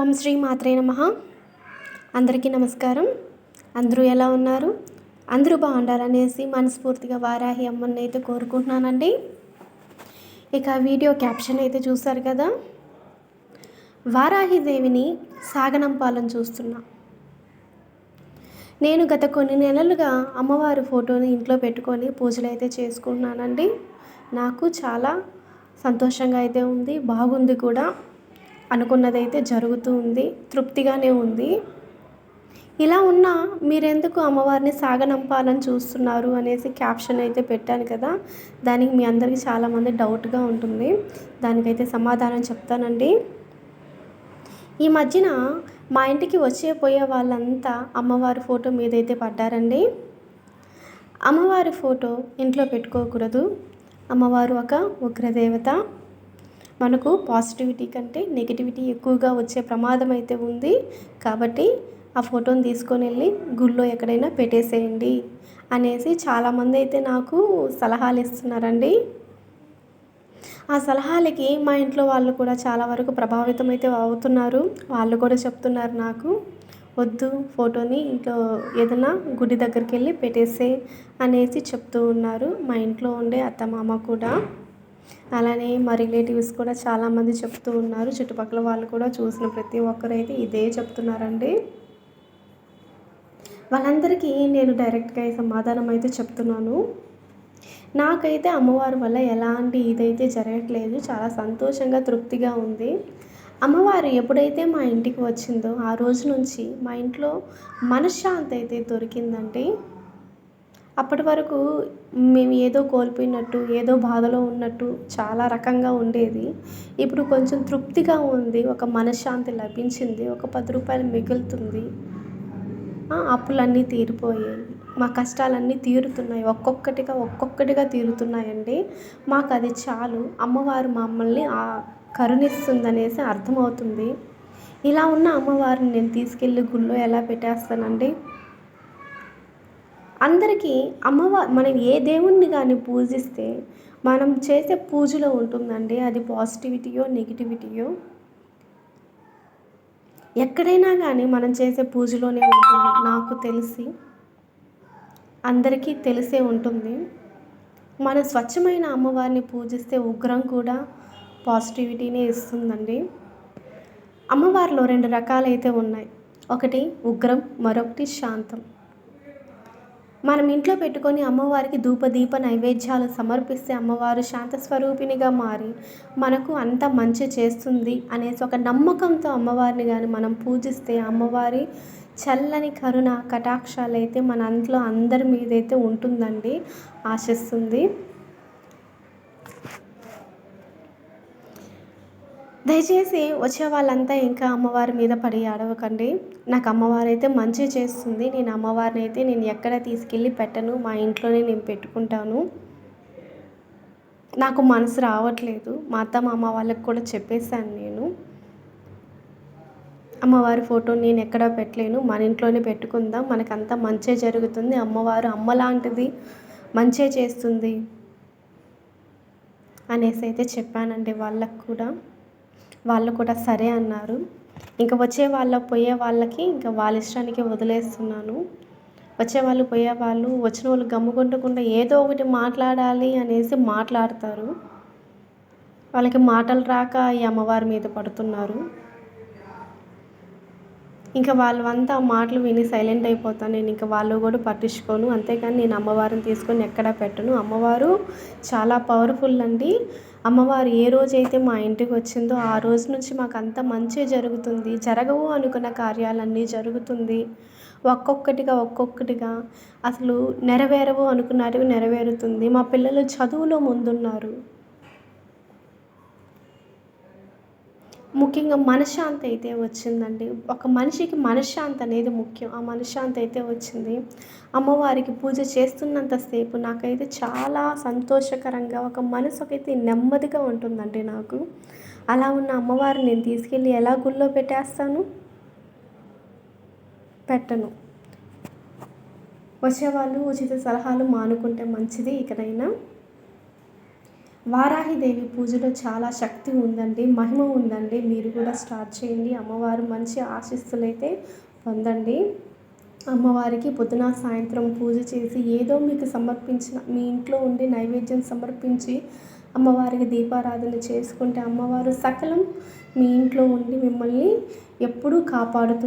ఓం శ్రీ మాత్రే నమ. అందరికీ నమస్కారం. అందరూ ఎలా ఉన్నారు? అందరూ బాగుండాలనేసి మనస్ఫూర్తిగా వారాహి అమ్మని అయితే కోరుకుంటున్నానండి. ఇక వీడియో క్యాప్షన్ అయితే చూసారు కదా? వారాహి దేవిని చూస్తున్నా. నేను గత కొన్ని నెలలుగా అమ్మవారి ఫోటోని ఇంట్లో పెట్టుకొని పూజలు అయితే చేసుకుంటున్నానండి. నాకు చాలా సంతోషంగా అయితే ఉంది. బాగుంది కూడా. అనుకున్నదైతే జరుగుతూ ఉంది తృప్తిగానే ఉంది. ఇలా ఉన్నా మీరెందుకు అమ్మవారిని సాగనంపాలని చూస్తున్నారు అనేసి క్యాప్షన్ అయితే పెట్టాను కదా దానికి మీ అందరికీ చాలామంది డౌట్గా ఉంటుంది. దానికైతే సమాధానం చెప్తానండి. ఈ మధ్యన మా ఇంటికి వచ్చే పోయే వాళ్ళంతా అమ్మవారి ఫోటో మీదైతే పడ్డారండి. అమ్మవారి ఫోటో ఇంట్లో పెట్టుకోకూడదు. అమ్మవారు ఒక ఉగ్రదేవత. మనకు పాజిటివిటీ కంటే నెగిటివిటీ ఎక్కువగా వచ్చే ప్రమాదం అయితే ఉంది. కాబట్టి ఆ ఫోటోని తీసుకొని వెళ్ళి గుళ్ళో ఎక్కడైనా పెట్టేసేయండి అనేసి చాలామంది అయితే నాకు సలహాలు ఇస్తున్నారండి. ఆ సలహాలకి మా ఇంట్లో వాళ్ళు కూడా చాలా వరకు ప్రభావితం అయితే అవుతున్నారు. వాళ్ళు కూడా చెప్తున్నారు నాకు వద్దు ఫోటోని ఇంట్లో ఏదైనా గుడి దగ్గరికి వెళ్ళి పెట్టేసే అనేసి చెప్తూ ఉన్నారు మా ఇంట్లో ఉండే అత్తమామ కూడా. అలానే మా రిలేటివ్స్ కూడా చాలామంది చెప్తూ ఉన్నారు. చుట్టుపక్కల వాళ్ళు కూడా చూసిన ప్రతి ఒక్కరు అయితే ఇదే చెప్తున్నారండి. వాళ్ళందరికీ నేను డైరెక్ట్గా సమాధానం అయితే చెప్తున్నాను. నాకైతే అమ్మవారి వల్ల ఎలాంటి ఇదైతే జరగట్లేదు. చాలా సంతోషంగా తృప్తిగా ఉంది. అమ్మవారు ఎప్పుడైతే మా ఇంటికి వచ్చిందో ఆ రోజు నుంచి మా ఇంట్లో మనశ్శాంతి అయితే దొరికిందండి. అప్పటి వరకు మేము ఏదో కోల్పోయినట్టు ఏదో బాధలో ఉన్నట్టు చాలా రకంగా ఉండేది. ఇప్పుడు కొంచెం తృప్తిగా ఉంది ఒక మనశ్శాంతి లభించింది ఒక పది రూపాయలు మిగులుతుంది. అప్పులన్నీ తీరిపోయాయి. మా కష్టాలన్నీ తీరుతున్నాయి. ఒక్కొక్కటిగా ఒక్కొక్కటిగా తీరుతున్నాయండి. మాకు అది చాలు. అమ్మవారు మమ్మల్ని కరుణిస్తుందనేసి అర్థమవుతుంది. ఇలా ఉన్న అమ్మవారిని నేను తీసుకెళ్ళి గుళ్ళో ఎలా పెట్టేస్తానండి? అందరికీ అమ్మవారు మనం ఏ దేవుణ్ణి కానీ పూజిస్తే మనం చేసే పూజలో ఉంటుందండి అది పాజిటివిటీయో నెగిటివిటీయో? ఎక్కడైనా కానీ మనం చేసే పూజలోనే ఉంటుంది నాకు తెలిసి. అందరికీ తెలిసే ఉంటుంది. మన స్వచ్ఛమైన అమ్మవారిని పూజిస్తే ఉగ్రం కూడా పాజిటివిటీనే ఇస్తుందండి. అమ్మవారిలో రెండు రకాలైతే ఉన్నాయి. ఒకటి ఉగ్రం మరొకటి శాంతం. మనం ఇంట్లో పెట్టుకొని అమ్మవారికి ధూపదీప నైవేద్యాలు సమర్పిస్తే అమ్మవారు శాంతస్వరూపిణిగా మారి మనకు అంత మంచి చేస్తుంది అనేసి ఒక నమ్మకంతో అమ్మవారిని కానీ మనం పూజిస్తే అమ్మవారి చల్లని కరుణ కటాక్షాలు అయితే మన అంట్లో అందరి మీద అయితే ఉంటుందండి. ఆశిస్తుంది. దయచేసి వచ్చే వాళ్ళంతా ఇంకా అమ్మవారి మీద పడి అడవకండి. నాకు అమ్మవారు అయితే మంచి చేస్తుంది. నేను అమ్మవారిని అయితే నేను ఎక్కడ తీసుకెళ్ళి పెట్టను. మా ఇంట్లోనే నేను పెట్టుకుంటాను. నాకు మనసు రావట్లేదు. మా అత్త మామ వాళ్ళకి కూడా చెప్పేశాను నేను. అమ్మవారి ఫోటో నేను ఎక్కడ పెట్టలేను. మన ఇంట్లోనే పెట్టుకుందాం. మనకంతా మంచే జరుగుతుంది. అమ్మవారు అమ్మ లాంటిది మంచే చేస్తుంది అనేసి అయితే చెప్పానండి వాళ్ళకు కూడా. వాళ్ళు కూడా సరే అన్నారు. ఇంకా వచ్చే వాళ్ళ పోయే వాళ్ళకి ఇంకా వాళ్ళ ఇష్టానికి వదిలేస్తున్నాను. వచ్చే వాళ్ళు పోయే వాళ్ళు వచ్చిన వాళ్ళు గమ్ముకుంటకుండా ఏదో ఒకటి మాట్లాడాలి అనేసి మాట్లాడతారు. వాళ్ళకి మాటలు రాక ఈ అమ్మవారి మీద పడుతున్నారు. ఇంకా వాళ్ళంతా మాటలు విని సైలెంట్ అయిపోతాను నేను ఇంకా వాళ్ళు కూడా పట్టించుకోను. అంతేకాని నేను అమ్మవారిని తీసుకొని ఎక్కడా పెట్టను. అమ్మవారు చాలా పవర్ఫుల్ అండి. అమ్మవారు ఏ రోజైతే మా ఇంటికి వచ్చిందో ఆ రోజు నుంచి మాకు అంత మంచి జరుగుతుంది. జరగవు అనుకున్న కార్యాలన్నీ జరుగుతుంది. ఒక్కొక్కటిగా ఒక్కొక్కటిగా అసలు నెరవేరవు అనుకున్నటివి నెరవేరుతుంది. మా పిల్లలు చదువులో ముందున్నారు. ముఖ్యంగా మనశ్శాంతి అయితే వచ్చిందండి. ఒక మనిషికి మనశ్శాంతి అనేది ముఖ్యం. ఆ మనశ్శాంతి అయితే వచ్చింది. అమ్మవారికి పూజ చేస్తున్నంతసేపు నాకైతే చాలా సంతోషకరంగా ఒక మనసుకైతే నెమ్మదిగా ఉంటుందండి నాకు. అలా ఉన్న అమ్మవారిని నేను తీసుకెళ్ళి ఎలా గుళ్ళో పెట్టేస్తాను? పెట్టను. వచ్చేవాళ్ళు ఉచిత సలహాలు మానుకుంటే మంచిది ఇకనైనా. వారాహిదేవి పూజలో చాలా శక్తి ఉందండి మహిమ ఉందండి. మీరు కూడా స్టార్ట్ చేయండి. అమ్మవారు మంచి ఆశిస్సులైతే పొందండి. అమ్మవారికి పొద్దున సాయంత్రం పూజ చేసి ఏదో మీకు సమర్పించిన మీ ఇంట్లో ఉండి నైవేద్యం సమర్పించి అమ్మవారికి దీపారాధన చేసుకుంటే అమ్మవారు సకలం మీ ఇంట్లో ఉండి మిమ్మల్ని ఎప్పుడూ కాపాడుతూ